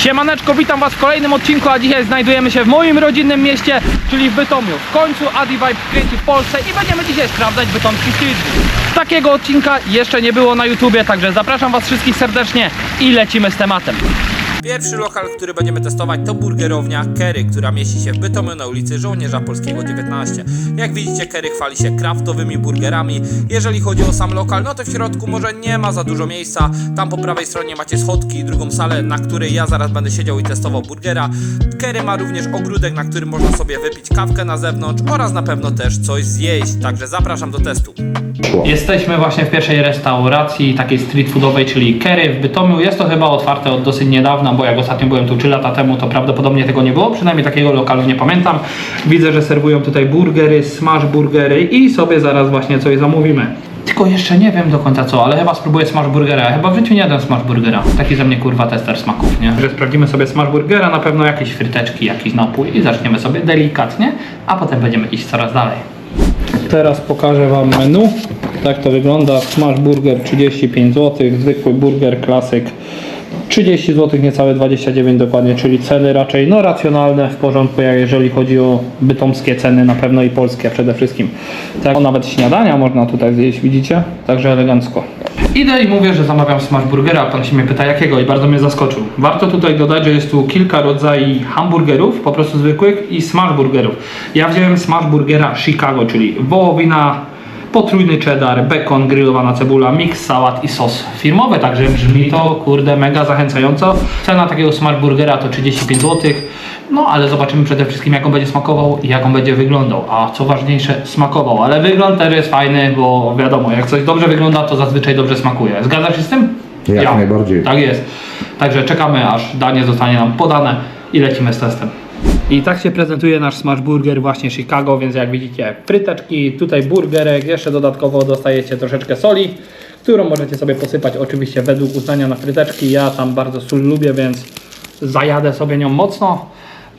Siemaneczko, witam Was w kolejnym odcinku, a dzisiaj znajdujemy się w moim rodzinnym mieście, czyli w Bytomiu. W końcu Adi Vibe kręci w Polsce i będziemy dzisiaj sprawdzać bytomski street. Takiego odcinka jeszcze nie było na YouTubie, także zapraszam Was wszystkich serdecznie i lecimy z tematem. Pierwszy lokal, który będziemy testować to burgerownia Kerry, która mieści się w Bytomiu na ulicy Żołnierza Polskiego 19. Jak widzicie Kerry chwali się kraftowymi burgerami. Jeżeli chodzi o sam lokal, no to w środku może nie ma za dużo miejsca. Tam po prawej stronie macie schodki i drugą salę, na której ja zaraz będę siedział i testował burgera. Kerry ma również ogródek, na którym można sobie wypić kawkę na zewnątrz oraz na pewno też coś zjeść. Także zapraszam do testu. Jesteśmy właśnie w pierwszej restauracji takiej street foodowej, czyli Kerry w Bytomiu. Jest to chyba otwarte od dosyć niedawna, bo jak ostatnio byłem tu 3 lata temu, to prawdopodobnie tego nie było. Przynajmniej takiego lokalu nie pamiętam. Widzę, że serwują tutaj burgery, smash burgery i sobie zaraz właśnie coś zamówimy. Tylko jeszcze nie wiem do końca co, ale chyba spróbuję smash burgera. Chyba w życiu nie jadłem smash burgera. Taki ze mnie kurwa tester smaków, nie? Że sprawdzimy sobie smash burgera, na pewno jakieś fryteczki, jakiś napój i zaczniemy sobie delikatnie, a potem będziemy iść coraz dalej. Teraz pokażę Wam menu. Tak to wygląda. Smash burger 35 zł, zwykły burger klasyk 30 zł, niecałe 29 dokładnie, czyli ceny raczej no racjonalne, w porządku, jeżeli chodzi o bytomskie ceny, na pewno i polskie przede wszystkim. Tak, o, nawet śniadania można tutaj zjeść, widzicie? Także elegancko. Idę i mówię, że zamawiam smash burgera, pan się mnie pyta jakiego i bardzo mnie zaskoczył. Warto tutaj dodać, że jest tu kilka rodzajów hamburgerów, po prostu zwykłych i smash burgerów. Ja wziąłem smash burgera Chicago, czyli wołowina, potrójny cheddar, bekon, grillowana cebula, mix, sałat i sos firmowy, także brzmi to kurde mega zachęcająco. Cena takiego smash burgera to 35 zł. No ale zobaczymy przede wszystkim jak on będzie smakował i jak on będzie wyglądał, a co ważniejsze smakował, ale wygląd też jest fajny, bo wiadomo, jak coś dobrze wygląda, to zazwyczaj dobrze smakuje. Zgadzasz się z tym? Jak najbardziej. Tak jest. Także czekamy aż danie zostanie nam podane i lecimy z testem. I tak się prezentuje nasz smash burger właśnie Chicago, więc jak widzicie fryteczki, tutaj burgerek, jeszcze dodatkowo dostajecie troszeczkę soli, którą możecie sobie posypać oczywiście według uznania na fryteczki. Ja tam bardzo sól lubię, więc zajadę sobie nią mocno.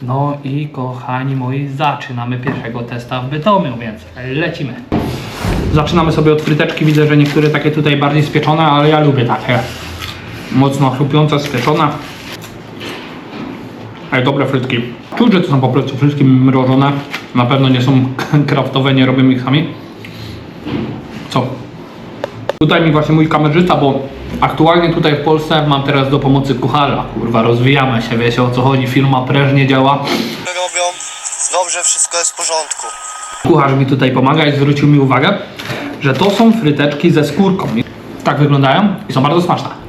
No i kochani moi, zaczynamy pierwszego testa w Bytomiu, więc lecimy. Zaczynamy sobie od fryteczki, widzę, że niektóre takie tutaj bardziej spieczone, ale ja lubię takie mocno chrupiące, spieczone. Ej, dobre frytki. Czuć, że to są po prostu frytki mrożone. Na pewno nie są kraftowe, nie robię ich sami. Co? Tutaj mi właśnie mój kamerzysta, bo aktualnie tutaj w Polsce mam teraz do pomocy kucharza. Kurwa, rozwijamy się, wiecie o co chodzi. Firma prężnie działa. robią, dobrze, wszystko jest w porządku. Kucharz mi tutaj pomaga i zwrócił mi uwagę, że to są fryteczki ze skórką. Tak wyglądają i są bardzo smaczne.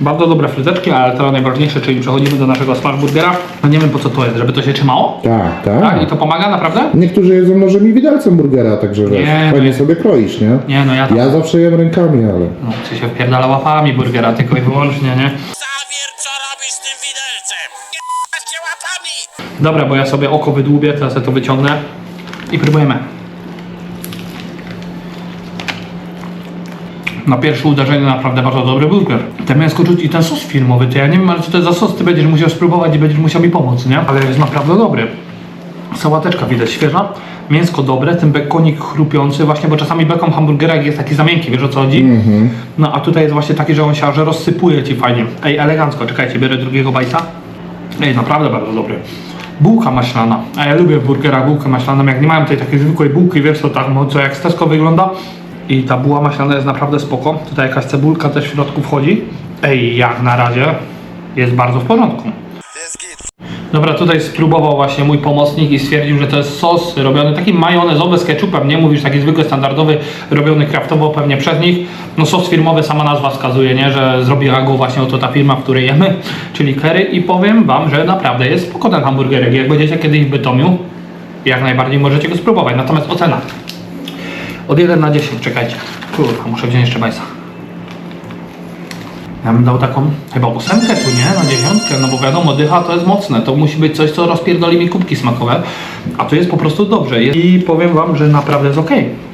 Bardzo dobre fryteczki, ale teraz najważniejsze, czyli przechodzimy do naszego smash burgera. No nie wiem po co to jest, żeby to się trzymało? Tak, tak. Tak? I to pomaga naprawdę? Niektórzy jedzą nożem i widelcem burgera, także wiesz, Nie, fajnie no. sobie kroisz, nie? Nie, no ja tam, Ja zawsze jem rękami, ale... no, czy się wpierdala łapami burgera tylko i wyłącznie, nie? Zawier, co robisz z tym widelcem? Nie cię łapami! Dobra, bo ja sobie oko wydłubię, teraz ja to wyciągnę i próbujemy. Na pierwsze uderzenie naprawdę bardzo dobry burger. Ten mięsko czuć i ten sos filmowy, to ja nie wiem, ale co to jest za sos, ty będziesz musiał spróbować i będziesz musiał mi pomóc, nie? Ale jest naprawdę dobry. Sałateczka widać świeża, mięsko dobre, ten bekonik chrupiący, właśnie, bo czasami bekon w hamburgerach jest taki za miękki, wiesz o co chodzi? No a tutaj jest właśnie taki, że on się że rozsypuje ci fajnie. Ej, elegancko, czekajcie, biorę drugiego bajca. Ej, naprawdę bardzo dobry. Bułka maślana. A ja lubię w burgerach bułkę maślaną. Jak nie mają tej takiej zwykłej bułki, wiesz co tak, no, co jak z Tesco wygląda. I ta buła maślana jest naprawdę spoko. Tutaj jakaś cebulka też w środku wchodzi. Ej, jak na razie jest bardzo w porządku. Dobra, tutaj spróbował właśnie mój pomocnik i stwierdził, że to jest sos robiony taki majonezowy z ketchupem, nie? Mówisz taki zwykły, standardowy, robiony kraftowo pewnie przez nich. No sos firmowy, sama nazwa wskazuje, nie? Że zrobiła go właśnie oto ta firma, w której jemy, czyli Kerry i powiem Wam, że naprawdę jest spoko ten hamburgerek. Jak będziecie kiedyś w Bytomiu, jak najbardziej możecie go spróbować. Natomiast ocena. Od 1 na 10, czekajcie. Kurwa, muszę wziąć jeszcze bajsa. Ja bym dał taką chyba ósemkę tu, nie? Na dziewiątkę, no bo wiadomo, dycha to jest mocne. To musi być coś, co rozpierdoli mi kubki smakowe. A tu jest po prostu dobrze. I powiem Wam, że naprawdę jest ok.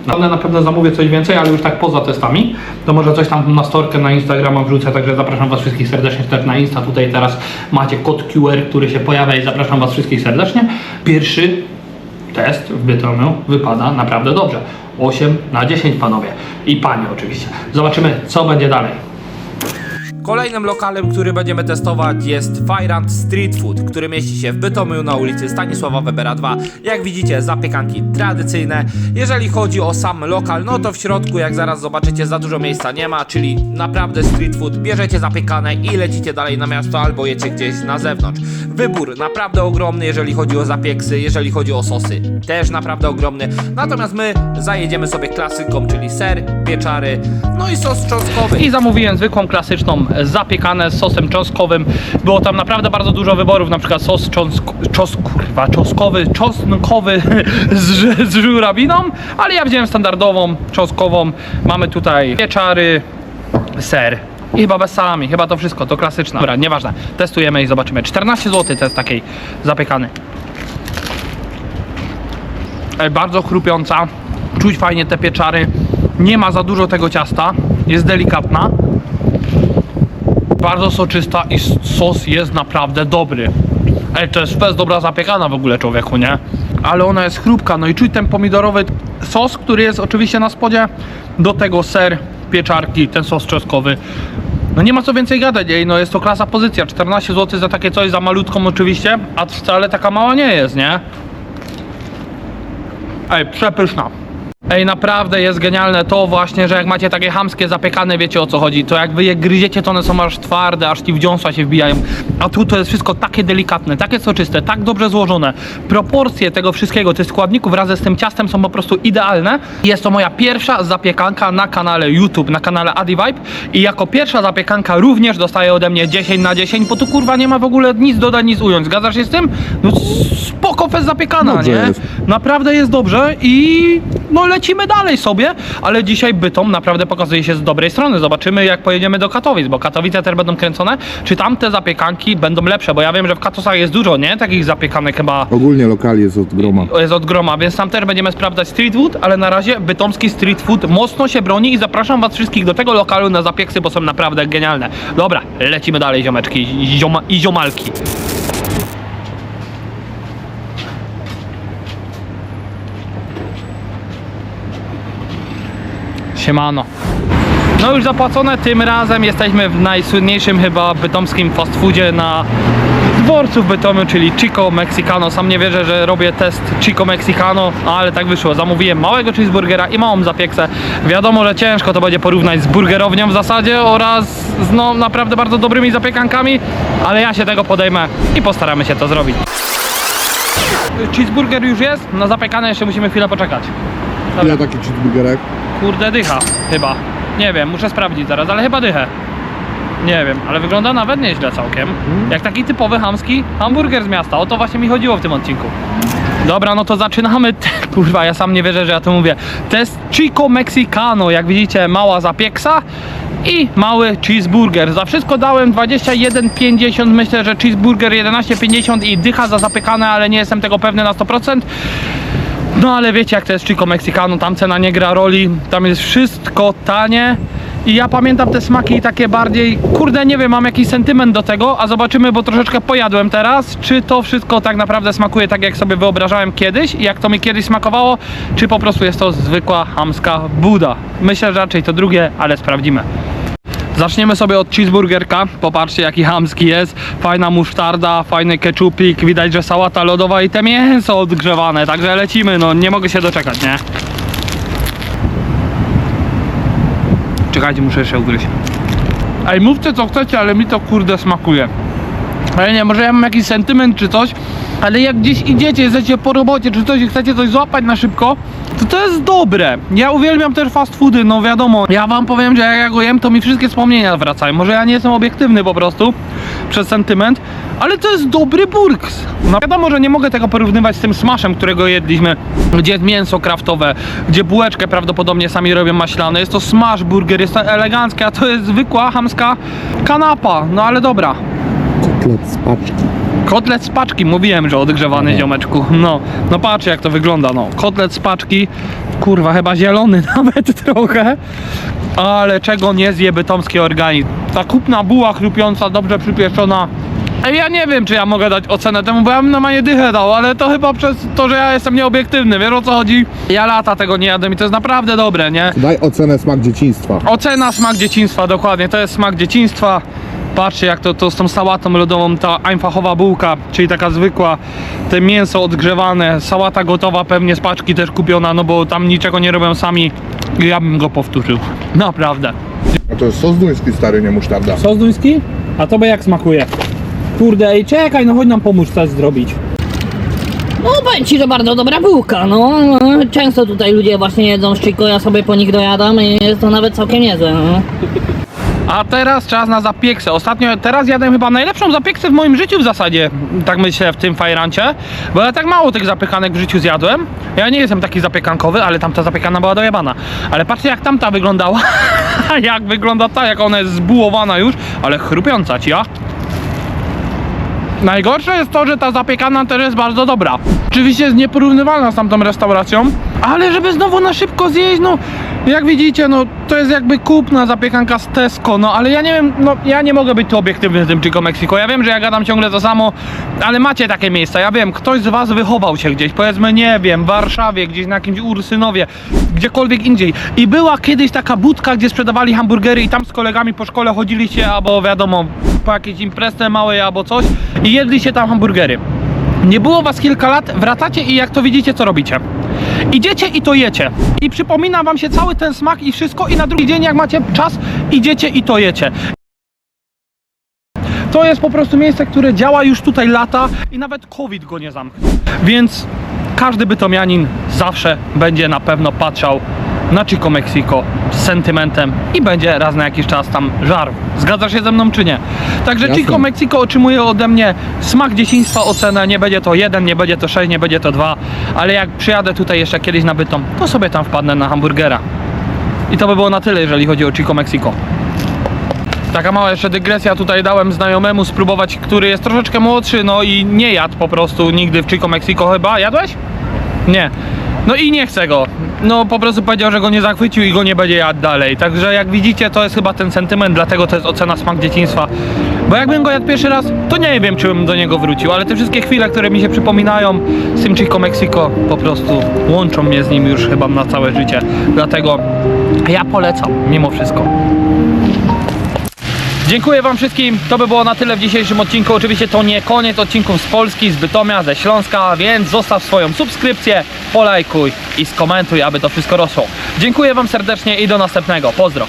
Ale na pewno zamówię coś więcej, ale już tak poza testami. To może coś tam na storkę, na Instagrama wrzucę, także zapraszam Was wszystkich serdecznie też na Insta. Tutaj teraz macie kod QR, który się pojawia i zapraszam Was wszystkich serdecznie. Pierwszy test w Bytomiu wypada naprawdę dobrze. 8 na 10 panowie. I panie oczywiście. Zobaczymy, co będzie dalej. Kolejnym lokalem, który będziemy testować jest Fajrant Street Food, który mieści się w Bytomiu na ulicy Stanisława Webera 2. Jak widzicie, zapiekanki tradycyjne. Jeżeli chodzi o sam lokal, no to w środku, jak zaraz zobaczycie, za dużo miejsca nie ma, czyli naprawdę street food. Bierzecie zapiekane i lecicie dalej na miasto albo jecie gdzieś na zewnątrz. Wybór naprawdę ogromny, jeżeli chodzi o zapieksy, jeżeli chodzi o sosy, też naprawdę ogromny. Natomiast my zajedziemy sobie klasyką, czyli ser, pieczary, no i sos cząstkowy. I zamówiłem zwykłą, klasyczną zapiekanę z sosem cząstkowym. Było tam naprawdę bardzo dużo wyborów, na przykład sos cząsk... czos... kurwa, czosnkowy, czosnkowy z, z żurabiną, ale ja wziąłem standardową, cząstkową. Mamy tutaj pieczary, ser. I chyba bez salami, chyba to wszystko, to klasyczne. Dobra, nieważne. Testujemy i zobaczymy. 14 zł to jest takiej zapiekany. E, Bardzo chrupiąca. Czuć fajnie te pieczary. Nie ma za dużo tego ciasta. Jest delikatna. Bardzo soczysta i sos jest naprawdę dobry. Ej, to jest fest dobra zapiekana w ogóle człowieku, nie? Ale ona jest chrupka, no i czuć ten pomidorowy sos, który jest oczywiście na spodzie. Do tego ser, pieczarki, ten sos czosnkowy. No nie ma co więcej gadać, ej, no jest to klasa pozycja. 14 zł za takie coś, za malutką oczywiście, a wcale taka mała nie jest, nie? Ej, przepyszna. Ej, naprawdę jest genialne to właśnie, że jak macie takie hamskie zapiekane, wiecie o co chodzi, to jak wy je gryziecie, to one są aż twarde, aż ci w dziąsła się wbijają. A tu to jest wszystko takie delikatne, takie soczyste, tak dobrze złożone. Proporcje tego wszystkiego, tych składników wraz z tym ciastem są po prostu idealne. Jest to moja pierwsza zapiekanka na kanale YouTube, na kanale AdiVibe i jako pierwsza zapiekanka również dostaję ode mnie 10 na 10, bo tu kurwa nie ma w ogóle nic dodać, nic ująć. Zgadzasz się z tym? No spoko fest zapiekana, nie? Naprawdę jest dobrze i no lecimy dalej sobie, ale dzisiaj Bytom naprawdę pokazuje się z dobrej strony. Zobaczymy jak pojedziemy do Katowic, bo Katowice też będą kręcone. Czy tam te zapiekanki będą lepsze, bo ja wiem, że w Katowicach jest dużo, nie? Takich zapiekanek chyba Ogólnie lokali jest od groma. jest od groma, więc tam też będziemy sprawdzać street food, ale na razie bytomski street food mocno się broni i zapraszam was wszystkich do tego lokalu na zapieksy, bo są naprawdę genialne. Dobra, lecimy dalej ziomeczki i, zioma, i ziomalki. Siemano. No już zapłacone, tym razem jesteśmy w najsłynniejszym chyba bytomskim fast foodzie na dworcu w Bytomiu, czyli Chico Mexicano. Sam nie wierzę, że robię test Chico Mexicano, ale tak wyszło. Zamówiłem małego cheeseburgera i małą zapieksę. Wiadomo, że ciężko to będzie porównać z burgerownią w zasadzie oraz z no, naprawdę bardzo dobrymi zapiekankami, ale ja się tego podejmę i postaramy się to zrobić. Cheeseburger już jest, na zapiekane jeszcze musimy chwilę poczekać. Ile taki cheeseburgerek? Kurde dycha, chyba. Nie wiem, muszę sprawdzić zaraz, ale chyba dychę. Nie wiem, ale wygląda nawet nieźle całkiem. Jak taki typowy hamski hamburger z miasta. O to właśnie mi chodziło w tym odcinku. Dobra, no to zaczynamy. Kurwa, ja sam nie wierzę, że ja to mówię. Test Chico Mexicano. Jak widzicie, mała zapieksa i mały cheeseburger. Za wszystko dałem 21,50. Myślę, że cheeseburger 11,50 i dycha za zapiekane, ale nie jestem tego pewny na 100%. No ale wiecie jak to jest Chico Mexicano, tam cena nie gra roli, tam jest wszystko tanie i ja pamiętam te smaki takie bardziej, kurde nie wiem, mam jakiś sentyment do tego, a zobaczymy, bo troszeczkę pojadłem teraz, czy to wszystko tak naprawdę smakuje tak jak sobie wyobrażałem kiedyś i jak to mi kiedyś smakowało, czy po prostu jest to zwykła hamska buda. Myślę, że raczej to drugie, ale sprawdzimy. Zaczniemy sobie od cheeseburgerka. Popatrzcie jaki hamski jest. Fajna musztarda, fajny keczupik. Widać, że sałata lodowa i te mięso odgrzewane. Także lecimy, no nie mogę się doczekać, nie? Czekajcie, muszę jeszcze ugryźć. Ej, mówcie co chcecie, ale mi to kurde smakuje. Ale nie, może ja mam jakiś sentyment czy coś, ale jak gdzieś idziecie, jesteście po robocie czy coś i chcecie coś złapać na szybko, to to jest dobre. Ja uwielbiam też fast foody, no wiadomo. Ja wam powiem, że jak ja go jem, to mi wszystkie wspomnienia wracają. Może ja nie jestem obiektywny po prostu przez sentyment, ale to jest dobry burks. No wiadomo, że nie mogę tego porównywać z tym smashem, którego jedliśmy, gdzie jest mięso kraftowe, gdzie bułeczkę prawdopodobnie sami robią maślane. Jest to smash burger, jest to eleganckie, a to jest zwykła hamska kanapa. No ale dobra. Kotlet z paczki. Kotlet z paczki, mówiłem, że odgrzewany ziomeczku. No, no patrz jak to wygląda, no. Kotlet z paczki, kurwa, chyba zielony nawet trochę. Ale czego nie zje bytomski organizm? Ta kupna buła chrupiąca, dobrze przypieczona. Ej, Ja nie wiem, czy ja mogę dać ocenę temu, bo ja bym normalnie dychę dał, ale to chyba przez to, że ja jestem nieobiektywny, wiesz o co chodzi? Ja lata tego nie jadłem i to jest naprawdę dobre, nie? Daj ocenę smak dzieciństwa. Ocena smak dzieciństwa, dokładnie, to jest smak dzieciństwa. Patrzcie jak to, to z tą sałatą lodową, ta einfachowa bułka, czyli taka zwykła, te mięso odgrzewane, sałata gotowa pewnie z paczki też kupiona, no bo tam niczego nie robią sami. Ja bym go powtórzył. Naprawdę. A to jest sos duński stary, nie musztarda. Sos duński? A tobie jak smakuje? Kurde, ej, czekaj, no chodź nam pomóż coś zrobić. No powiem ci, że bardzo dobra bułka, no. Często tutaj ludzie właśnie jedzą z Chico, ja sobie po nich dojadam i jest to nawet całkiem niezłe, no. A teraz czas na zapieksę. Ostatnio, teraz jadłem chyba najlepszą zapieksę w moim życiu w zasadzie, tak myślę, w tym fajrancie, bo ja tak mało tych zapychanek w życiu zjadłem. Ja nie jestem taki zapiekankowy, ale tamta zapiekana była dojebana. Ale patrzcie jak tamta wyglądała, jak wygląda ta, jak ona jest zbułowana już, ale chrupiąca ci, ja. Najgorsze jest to, że ta zapiekana też jest bardzo dobra. Oczywiście jest nieporównywalna z tamtą restauracją, ale żeby znowu na szybko zjeść, no jak widzicie, no to jest jakby kupna zapiekanka z Tesco, no ale ja nie wiem, no ja nie mogę być tu obiektywny z tym Chico Mexico. Ja wiem, że ja gadam ciągle to samo, ale macie takie miejsca, ja wiem, ktoś z was wychował się gdzieś, powiedzmy, nie wiem, w Warszawie, gdzieś na jakimś Ursynowie, gdziekolwiek indziej. I była kiedyś taka budka, gdzie sprzedawali hamburgery i tam z kolegami po szkole chodziliście, albo wiadomo, po jakiejś imprezie małej albo coś i jedliście tam hamburgery. Nie było was kilka lat, wracacie i jak to widzicie, co robicie? Idziecie i to jecie. I przypomina wam się cały ten smak i wszystko i na drugi dzień jak macie czas, idziecie i to jecie. To jest po prostu miejsce, które działa już tutaj lata i nawet COVID go nie zamknął. Więc każdy bytomianin zawsze będzie na pewno patrzał na Chico Mexico z sentymentem i będzie raz na jakiś czas tam żarł. Zgadzasz się ze mną czy nie? Także Jasne. Chico Mexico otrzymuje ode mnie smak dzieciństwa ocenę. Nie będzie to jeden, nie będzie to sześć, nie będzie to dwa, ale jak przyjadę tutaj jeszcze kiedyś na bytom, to sobie tam wpadnę na hamburgera. I to by było na tyle, jeżeli chodzi o Chico Mexico. Taka mała jeszcze dygresja tutaj dałem znajomemu spróbować, który jest troszeczkę młodszy, no i nie jadł po prostu nigdy w Chico Mexico chyba. Jadłeś? Nie. No i nie chce go. No po prostu powiedział, że go nie zachwycił i go nie będzie jadł dalej. Także jak widzicie, to jest chyba ten sentyment, dlatego to jest ocena smak dzieciństwa. Bo jakbym go jadł pierwszy raz, to nie wiem, czy bym do niego wrócił, ale te wszystkie chwile, które mi się przypominają z tym Chico Mexico, po prostu łączą mnie z nim już chyba na całe życie. Dlatego ja polecam, mimo wszystko. Dziękuję Wam wszystkim. To by było na tyle w dzisiejszym odcinku. Oczywiście to nie koniec odcinków z Polski, z Bytomia, ze Śląska, więc zostaw swoją subskrypcję, polajkuj i skomentuj, aby to wszystko rosło. Dziękuję Wam serdecznie i do następnego. Pozdro.